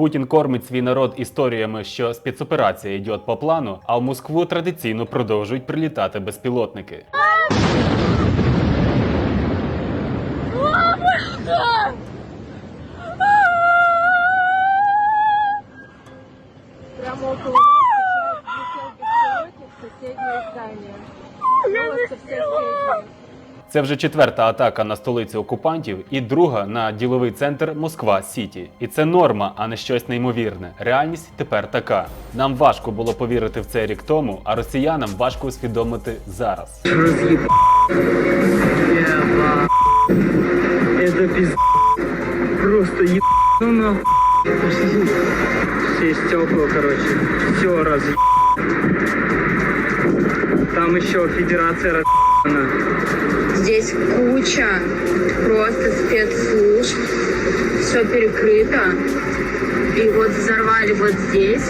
Путін кормить свій народ історіями, що спецоперація йде по плану, а в Москву традиційно продовжують прилітати безпілотники. Це вже четверта атака на столицю окупантів і друга на діловий центр Москва Сіті. І це норма, а не щось неймовірне. Реальність тепер така. Нам важко було повірити в це рік тому, а росіянам важко усвідомити зараз. Просто еб... Ну. Все стекла, короче. Все раз. Там еще федерация. Здесь куча просто спецслужб, все перекрыто. И вот взорвали вот здесь,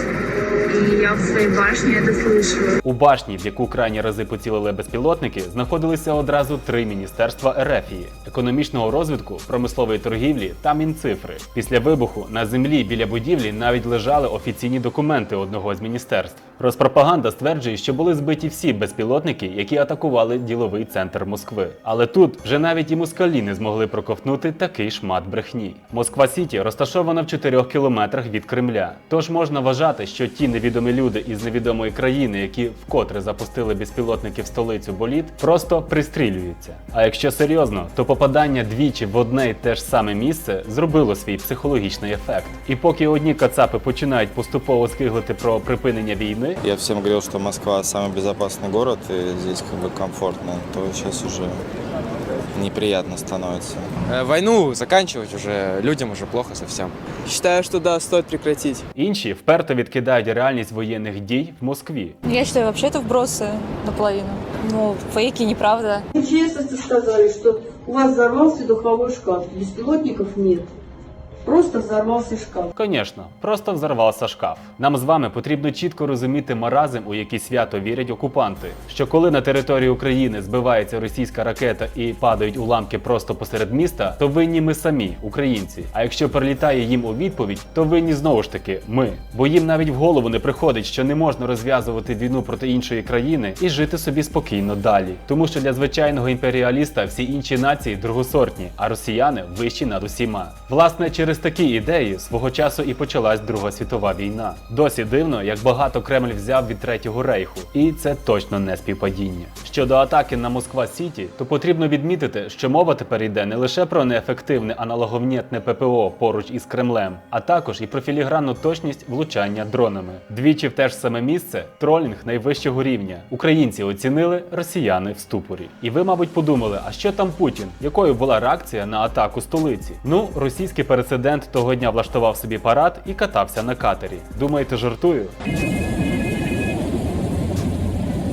я в своей башне это. У башні, в яку крайні рази поцілили безпілотники, знаходилися одразу три міністерства Ерефії: економічного розвитку, промислової торгівлі та мінцифри. Після вибуху на землі біля будівлі навіть лежали офіційні документи одного з міністерств. Розпропаганда стверджує, що були збиті всі безпілотники, які атакували діловий центр Москви. Але тут вже навіть і москалі не змогли проковтнути такий шмат брехні. Москва Сіті розташована в 4 кілометрах від Кремля. Тож можна вважати, що ті невідомі люди із невідомої країни, які вкотре запустили безпілотники в столицю боліт, просто пристрілюються. А якщо серйозно, то попадання двічі в одне й те ж саме місце зробило свій психологічний ефект. І поки одні кацапи починають поступово скиглити про припинення війни, Я всем говорил, что Москва самый безопасный город и здесь как бы комфортно, то сейчас уже неприятно становится. Э, Войну заканчивать уже, людям уже плохо совсем. Считаю, что да, стоит прекратить. інші вперто відкидають реальність воєнних дій в Москві. Я считаю, вообще это вбросы наполовину. Ну, фейки, неправда. Честно сказали, что у вас взорвался духовой шкаф, беспилотников нет. Просто взорвался шкаф. Звісно, просто взорвався шкаф. Нам з вами потрібно чітко розуміти маразм, у який свято вірять окупанти. Що коли на території України збивається російська ракета і падають уламки просто посеред міста, то винні ми самі, українці. А якщо прилітає їм у відповідь, то винні знову ж таки ми. Бо їм навіть в голову не приходить, що не можна розв'язувати війну проти іншої країни і жити собі спокійно далі. Тому що для звичайного імперіаліста всі інші нації другосортні, а росіяни вищі над усіма. Власне, через такі ідеї свого часу і почалась Друга світова війна. Досі дивно, як багато Кремль взяв від третього рейху, і це точно не співпадіння. Щодо атаки на Москва Сіті, то потрібно відмітити, що мова тепер йде не лише про неефективне аналоговнєтне ППО поруч із Кремлем, а також і про філігранну точність влучання дронами. Двічі в те ж саме місце тролінг найвищого рівня. Українці оцінили, росіяни в ступорі. І ви, мабуть, подумали, а що там Путін? Якою була реакція на атаку столиці? Ну, російський прецедент того дня влаштував собі парад і катався на катері. Думаєте, жартую?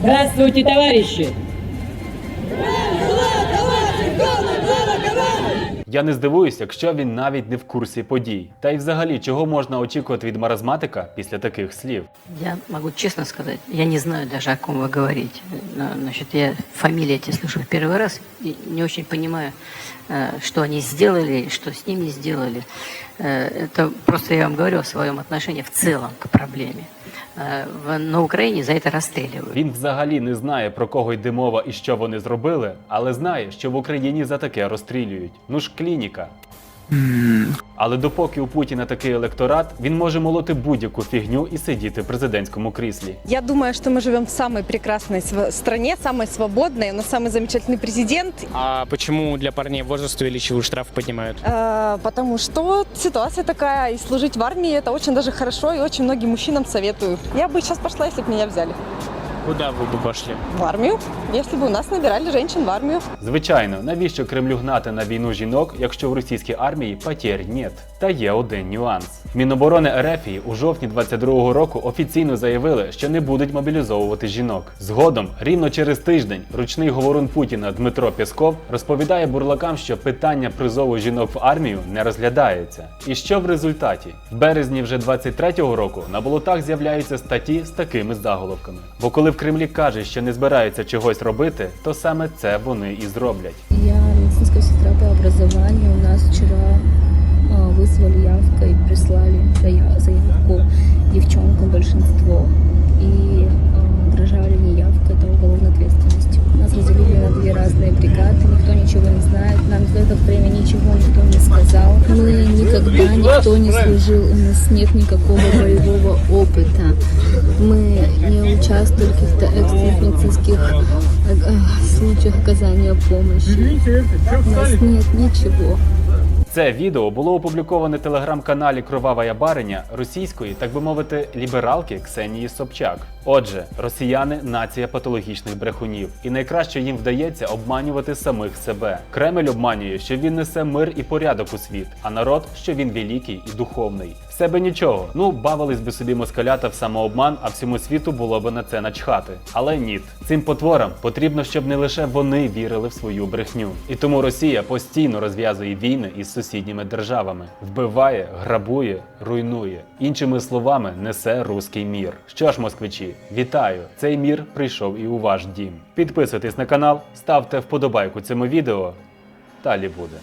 Здравствуйте, товарищи! Я не здивуюсь, якщо він навіть не в курсі подій. Та й взагалі, чого можна очікувати від маразматика після таких слів? Я могу честно сказать, я не знаю даже, о ком вы говорите. Но, Значит, я фамилии эти слышу в первый раз и не очень понимаю, э, что они сделали, и что с ними сделали. Э, Это просто я вам говорю о своем отношении в целом к проблеме. Э, в- На Украине за это расстреливают. Він взагалі не знає про кого йде мова і що вони зробили, але знає, що в Україні за таке розстрілюють. Ну ж клініка. Але допоки у Путіна такий електорат, він може молоти будь-яку фігню і сидіти в президентському кріслі. Я думаю, что мы живем в самой прекрасной св- стране, самой свободной, у нас самый замечательный президент, А почему для парней возраст увеличивают, штраф поднимают? э, потому что ситуация такая, и служить в армии это очень даже хорошо, и очень многим мужчинам советую. Я бы сейчас пошла, если бы меня взяли Куда вы бы пошли? в армию, если бы у нас набирали женщин в армію. Звичайно, навіщо Кремлю гнати на війну жінок, якщо в російській армії потерь нет? Та є один нюанс. Міноборони Ерефії у жовтні 22-го року офіційно заявили, що не будуть мобілізовувати жінок. Згодом, рівно через тиждень, ручний говорун Путіна Дмитро Пєсков розповідає бурлакам, що питання призову жінок в армію не розглядається. І що в результаті? В березні вже 23-го року на болотах з'являються статті з такими заголовками. Бо коли в Кремлі кажуть, що не збираються чогось робити, то саме це вони і зроблять. Я медицинская сестра по образованию. У нас вчера выслали явкой, прислали заявку девчонкам большинство и угрожали неявкой, это уголовная ответственность. Нас разделили на две разные бригады, никто ничего не знает, нам за это время ничего никто не сказал. Мы никогда, никто не служил, у нас нет никакого боевого опыта. Мы не участвуем в каких-то экстрасенсорских случаях оказания помощи. У нас нет ничего. Це відео було опубліковане телеграм-каналі Кровава Ябариня російської, так би мовити, лібералки Ксенії Собчак. Отже, росіяни нація патологічних брехунів, і найкраще їм вдається обманювати самих себе. Кремль обманює, що він несе мир і порядок у світ, а народ, що він великий і духовний. Себе нічого. Ну, бавились би собі москалята в самообман, а всьому світу було би на це начхати. Але ні, цим потворам потрібно, щоб не лише вони вірили в свою брехню. І тому Росія постійно розв'язує війни із сусідніми державами, вбиває, грабує, руйнує. Іншими словами, несе руський мір. Що ж, москвичі, вітаю! Цей мір прийшов і у ваш дім. Підписуйтесь на канал, ставте вподобайку цьому відео. Далі буде.